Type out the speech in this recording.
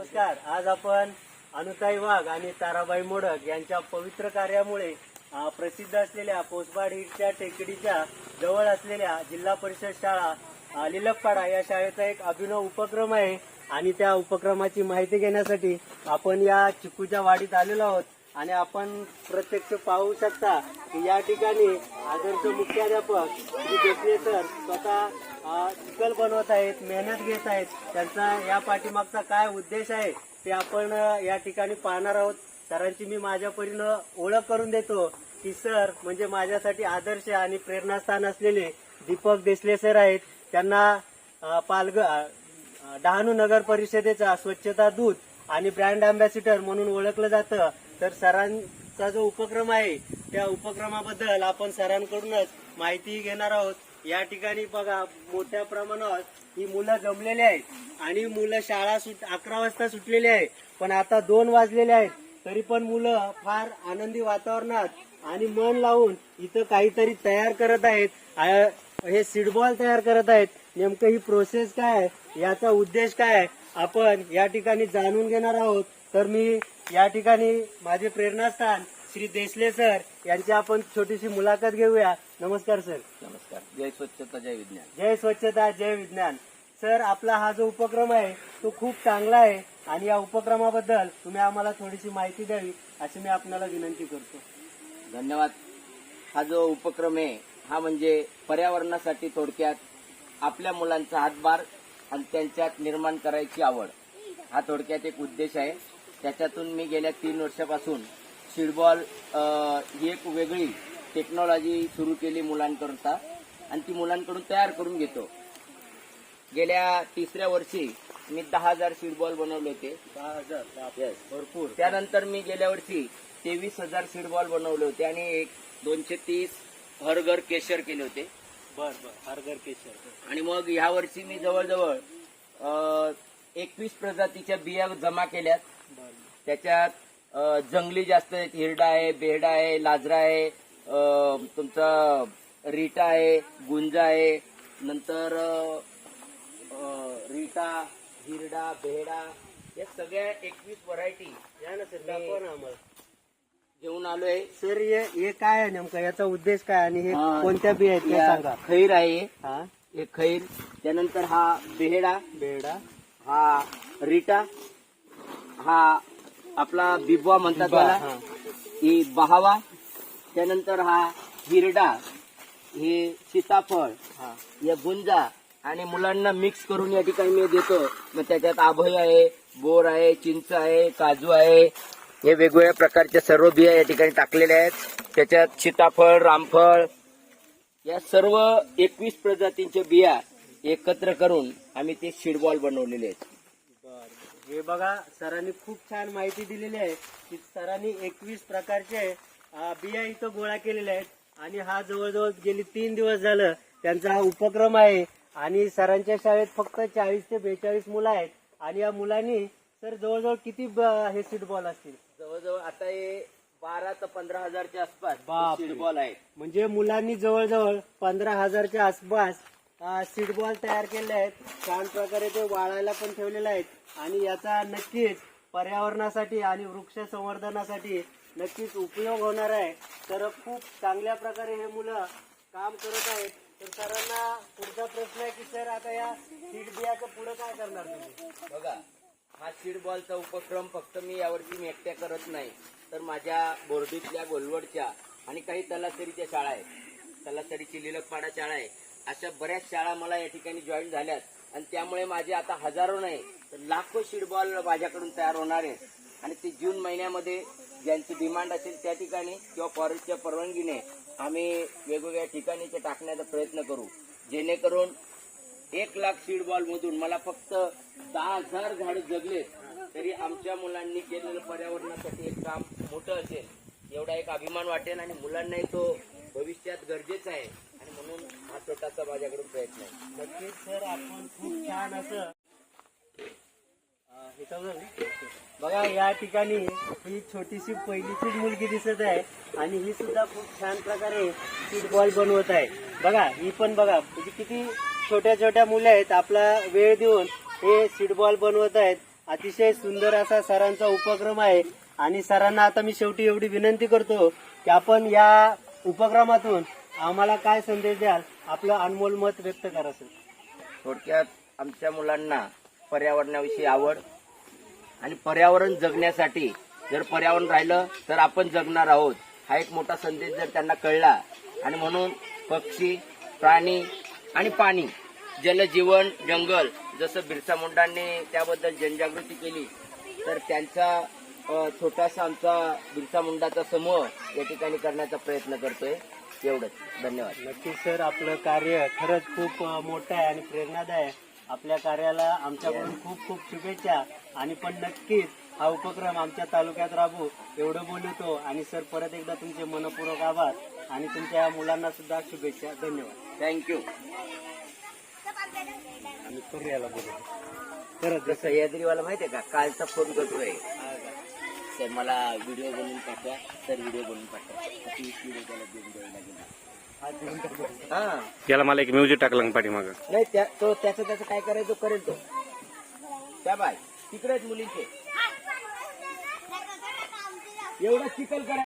नमस्कार. आज आपण अनुताई वाघ आणि ताराबाई मोडक यांच्या पवित्र कार्यामुळे प्रसिद्ध असलेल्या पोसबाड हिटच्या टेकडीच्या जवळ असलेल्या जिल्हा परिषद शाळा अ, लिलकपाडा या शाळेचा एक अभिनव उपक्रम आहे. आणि त्या उपक्रमाची माहिती घेण्यासाठी आपण या चिकूच्या वाडीत आलेलो आहोत. आणि आपण प्रत्यक्ष पाहू शकता की या ठिकाणी आदर्श मुख्याध्यापक श्री देशले सर स्वतः चिकल बनवत आहेत मेहनत घेत आहेत. त्यांचा या पाठीमागचा काय उद्देश आहे ते आपण या ठिकाणी पाहणार आहोत. सरांची मी माझ्या परीनं ओळख करून देतो की सर म्हणजे माझ्यासाठी आदर्श आणि प्रेरणास्थान असलेले दीपक देसले सर आहेत. त्यांना अ, पालघ डहाणू नगर परिषदेचा स्वच्छता दूत आणि ब्रँड अँबॅसिडर म्हणून ओळखलं जातं. तर सरांचा जो उपक्रम आहे त्या उपक्रमाबद्दल आपण सरांकडूनच माहिती घेणार आहोत. या ठिकाणी बघा मोठ्या प्रमाणात ही मुलं जमलेली आहेत आणि मुलं शाळा सुट अकरा वाजता सुटलेली आहे. पण आता दोन वाजलेले आहेत. तरी पण मुलं फार आनंदी वातावरणात आणि मन लावून इथं काहीतरी तयार करत आहेत. हे सीडबॉल तयार करत आहेत. नेमकं ही प्रोसेस काय आहे? याचा उद्देश काय आहे? आपण या ठिकाणी जाणून घेणार आहोत. तर मी या ठिकाणी माझे प्रेरणास्थान श्री देसले सर यांची आपण छोटीशी मुलाखत घेऊया. नमस्कार सर. नमस्कार. जय स्वच्छता जय विज्ञान. जय स्वच्छता जय विज्ञान. सर आपला हा जो उपक्रम आहे तो खूप चांगला आहे आणि या उपक्रमाबद्दल तुम्ही आम्हाला थोडीशी माहिती द्यावी अशी मी आपल्याला विनंती करतो. धन्यवाद. हा जो उपक्रम आहे हा म्हणजे पर्यावरणासाठी थोडक्यात आपल्या मुलांचा हातभार आणि त्यांच्यात निर्माण करायची आवड. हा थोडक्यात एक उद्देश आहे. त्याच्यातून मी गेल्या तीन वर्षापासून सीडबॉल ही एक वेगळी टेक्नॉलॉजी सुरू केली मुलांकरता. आणि ती मुलांकडून तयार करून घेतो. गेल्या तिसऱ्या वर्षी मी दहा हजार सीडबॉल बनवले होते. दहा हजार. भरपूर. त्यानंतर मी गेल्या वर्षी तेवीस हजार सीडबॉल बनवले होते आणि एक दोनशे तीस हरघर केशर केले होते. बर बर. हरघर केशर. आणि मग ह्या वर्षी मी जवळजवळ एकवीस प्रजातीच्या बिया जमा केल्यात. त्याच्यात जंगली जास्त आहेत हिरडा आहे बेहडा आहे लाजरा आहे तुमचा रीटा आहे गुंजा आहे नंतर रीटा हिरडा बेहडा या सगळ्या एकवीस व्हरायटी या ना सर दाखवा ना आम्हाला. घेऊन आलोय सर हे हे काय आहे नेमकं? याचा उद्देश काय आणि हे हा. कोणत्या बिया आहेत ते या सांगा. खैर आहे. हा? हे खैर. त्यानंतर हा बेहडा. बेडा हा रीटा. हा आपला बिबवा म्हणतात त्याला. हा. बहावा. त्यानंतर हा हिरडा. हे सीताफळ. या गुंजा. आणि मुलांना मिक्स करून या ठिकाणी मी देतो. मग त्याच्यात आभय आहे बोर आहे चिंच आहे काजू आहे. हे वेगवेगळ्या प्रकारच्या सर्व बिया या ठिकाणी टाकलेल्या आहेत. त्याच्यात सीताफळ रामफळ. या सर्व एकवीस प्रजातींच्या बिया एकत्र करून आम्ही ते सीडबॉल बनवलेले आहेत. हे बघा सरांनी खूप छान माहिती दिलेली आहे की सरांनी एकवीस प्रकारचे बिया इथं गोळा केलेल्या आहेत. आणि हा जवळजवळ गेली तीन दिवस झालं त्यांचा हा उपक्रम आहे. आणि सरांच्या शाळेत फक्त चाळीस ते बेचाळीस मुलं आहेत. आणि या मुलांनी सर जवळजवळ किती हे सीट बॉल असतील? जवळजवळ आता हे बारा ते पंधरा हजारच्या आसपास. सीडबॉल आहे म्हणजे मुलांनी जवळजवळ पंधरा हजारच्या आसपास सीड बॉल तयार केले आहेत. छान प्रकारे ते वाळायला पण ठेवलेले आहेत. आणि याचा नक्कीच पर्यावरणासाठी आणि वृक्ष संवर्धनासाठी नक्कीच उपयोग होणार आहे. तर खूप चांगल्या प्रकारे हे मुलं काम करत आहेत. तर सरांना पुढचा प्रश्न आहे की सर आता या सीड बियाचं पुढे काय करणार तुम्ही? बघा हा सीडबॉलचा उपक्रम फक्त मी यावर्षी मी एकट्या करत नाही. तर माझ्या बोर्डीतल्या गोलवडच्या आणि काही तलासरीच्या शाळा आहेत. तलासरीची लिलकपाडा शाळा आहे. अशा बऱ्याच शाळा मला या ठिकाणी जॉईन झाल्यात. आणि त्यामुळे माझे आता हजारो नाही तर लाखो सीडबॉल माझ्याकडून तयार होणार आहेत. आणि ते जून महिन्यामध्ये ज्यांची डिमांड असेल त्या ठिकाणी किंवा फॉरेस्टच्या परवानगीने आम्ही वेगवेगळ्या ठिकाणी ते टाकण्याचा प्रयत्न करू. जेणेकरून एक लाख सीड बॉल मधून मला फक्त दहा हजार झाडं जगलेत तरी आमच्या मुलांनी केलेलं पर्यावरणासाठी एक काम मोठं असेल. एवढा एक अभिमान वाटेल आणि मुलांनाही तो भविष्यात गरजेचा आहे. म्हणून हा छोटासा माझ्याकडून प्रयत्न आहे. नक्कीच सर आपण खूप छान असं बघा या ठिकाणी ही छोटीशी पहिलीचीच मुलगी दिसत आहे आणि ही सुद्धा खूप छान प्रकारे फुटबॉल बनवत आहे. बघा ही पण बघा म्हणजे किती छोट्या छोट्या मुलं आहेत. आपला वेळ देऊन हे सीटबॉल बनवत आहेत. अतिशय सुंदर असा सरांचा उपक्रम आहे. आणि सरांना आता मी शेवटी एवढी विनंती करतो की आपण या उपक्रमातून आम्हाला काय संदेश द्याल? आपलं अनमोल मत व्यक्त करा सर. थोडक्यात आमच्या मुलांना पर्यावरणाविषयी आवड आणि पर्यावरण जगण्यासाठी जर पर्यावरण राहिलं तर आपण जगणार आहोत. हा एक मोठा संदेश जर त्यांना कळला आणि म्हणून पक्षी प्राणी आणि पाणी जलजीवन जंगल जसं बिरसा मुंडांनी त्याबद्दल जनजागृती केली तर त्यांचा छोटासा आमचा बिरसा मुंडाचा समूह या ठिकाणी करण्याचा प्रयत्न करतोय. एवढंच धन्यवाद. नक्कीच सर आपलं कार्य खरंच खूप अ, मोठं आहे आणि प्रेरणादायक आपल्या कार्याला आमच्याकडून खूप खूप शुभेच्छा. आणि पण नक्कीच हा उपक्रम आमच्या तालुक्यात राबू एवढं बोलतो आणि सर परत एकदा तुमचे मनपूर्वक आभार. आणि तुमच्या मुलांना सुद्धा शुभेच्छा. धन्यवाद. थँक्यू आणि करूयाला बोलू. परत जसं सह्याद्रीवाला माहितीये का? कालचा फोन करतोय. तर मला व्हिडिओ बनवून पाठवा तर व्हिडिओ बनवून पाठवा. अशी एक व्हिडिओ त्याला देऊन द्यावी लागेल. हा देऊन टाकू. हा. याला मला एक म्युझिक टाकलं पाठीमागं नाही त्या तो त्याचं त्याचं काय करायचं करेल तो. त्या बाय तिकडेच मुलींचे. एवढं चिकल करा.